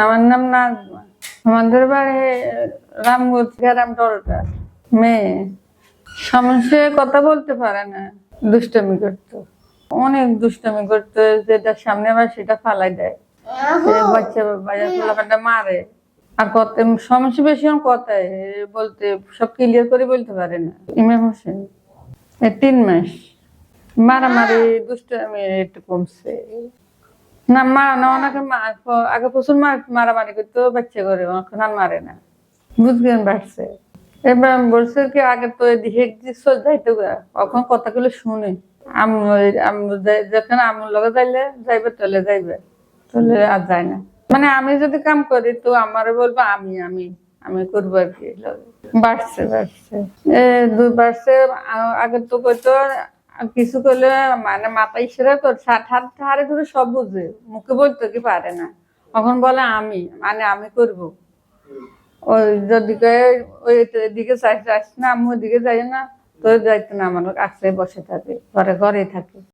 আমার নাম নাজমা আমাদের বাড়ি রামগঞ্জ গ্রাম টলটা। মেয়ে। সমস্যায় কথা বলতে পারে না। দুষ্টমি করতো। অনেক দুষ্টমি করতো যেটা সামনে আবার সেটা ফালাই দেয়। বাচ্চা বাচ্চা মারে। আর কত সমস্যা বেশি কথায় বলতে সব ক্লিয়ার করে বলতে পারে না। ইমাম হোসেন। তিন মাস। মারামারি দুষ্টমি একটু কমছে। না মা না, ওনাকে আগে প্রচুর মার- মারামারি করতো, বাচ্চা করে এখন আর মারে না। বুঝবেন বাড়ছে এবার বলছে কি, আগে তো এদিকে চল যাইতো কখন কথাগুলো শুনে। যখন আম্মুর লগে যাইলে, যাইবে তাহলে যাইবে। তাহলে আর যায় না। মানে আমি যদি কাম করি, তো আমারে বলব, আমি আমি আমি করব আর কি। বাড়ছে বাড়ছে দুই বাড়ছে আগে তো কইতো কিছু করলে মানে কর হাত হারে ধরে সব বুঝে। মুখে বলতে কি পারে না। তখন বলে আমি মানে আমি করব। ওই যদি ওই এদিকে চাইছে না আমি ওইদিকে যাই না, তো যাইতে না, আমার কাছে বসে থাকে, ঘরে ঘরে থাকে।